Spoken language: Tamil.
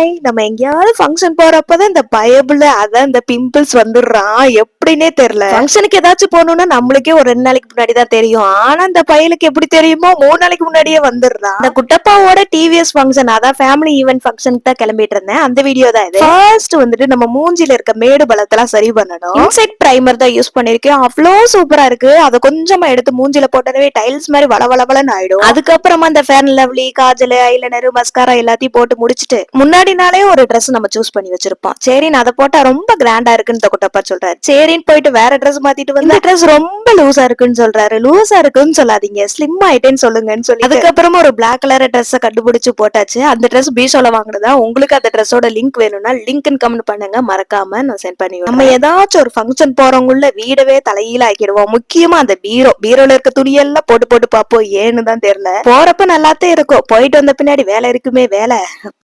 ஹாய் நம்ம எங்கேயாவது ஃபங்க்ஷன் போறப்பதான் இந்த பயபுல அதான் இந்த பிம்பிள்ஸ் வந்துடுறான். எப்படின்னே தெரியல. ஃபங்க்ஷனுக்கு ஏதாச்சும் போகணும்னா நம்மளுக்கே ஒரு ரெண்டு நாளைக்கு முன்னாடி தான் தெரியும். ஆனா இந்த பயலுக்கு எப்படி தெரியுமோ மூணு நாளைக்கு முன்னாடியே வந்துடுறான். இந்த குட்டப்பாவோட டிவிஎஸ் ஃபங்க்ஷன் அதான் ஃபேமிலி ஈவென்ட் ஃபங்க்ஷனுக்கு தான் கிளம்பிட்டு இருந்தேன் அந்த வீடியோ தான் இது. ஃபர்ஸ்ட் வந்துட்டு நம்ம மூஞ்சில இருக்க மேடு பலத்தெல்லாம் சரி பண்ணணும். இன்செக்ட் பிரைமர் தான் யூஸ் பண்ணிருக்கேன். அவ்வளோ சூப்பரா இருக்கு. அதை கொஞ்சமா எடுத்து மூஞ்சில போட்டதவே டைல்ஸ் மாதிரி வள வளவலன்னு ஆயிடும். அதுக்கப்புறமா இந்த ஃபேன் லவ்லி காஜல் ஐலைனர் மஸ்காரா எல்லாத்தையும் போட்டு முடிச்சிட்டு முன்னாடி நாளே ஒரு Dress நம்ம சூஸ் பண்ணி வச்சிருப்போம். சரி நான் அதை போட்டா ரொம்ப கிராண்டா இருக்குன்னு இந்த குட்டப்பா சொல்றாரு. சரின்னு போயிட்டு வேற Dress மாத்திட்டு வந்து Dress ரொம்ப லூசா இருக்குன்னு சொல்றாரு. லூசா இருக்குன்னு சொல்லாதீங்க. ஸ்லிம் ஆயிட்டேன்னு சொல்லுங்கன்னு சொல்லி அதுக்கப்புறமா ஒரு பிளாக் கலர் ட்ரெஸ் கண்டுபிடிச்சு போட்டாச்சு. அந்த Dress பீஷோல வாங்குனதா? உங்களுக்கு அந்த ட்ரெஸ்ஸோட லிங்க் வேணும்னா லிங்க்னு கமெண்ட் பண்ணுங்க. மறக்காம நான் சென்ட் பண்ணி விடுறேன். நம்ம ஏதாச்சும் ஒரு ஃபங்க்ஷன் போறவங்களுள்ள வீடவே தலையில ஆக்கிடுவோம். முக்கியமா அந்த பீரோ பீரோல இருக்க துணியெல்லாம் போட்டு போட்டு பார்ப்போம். ஏன்னு தான் தெரியல. போறப்ப நல்லாத்தே இருக்கும். போயிட்டு வந்த பின்னாடி வேலை இருக்குமே வேலை.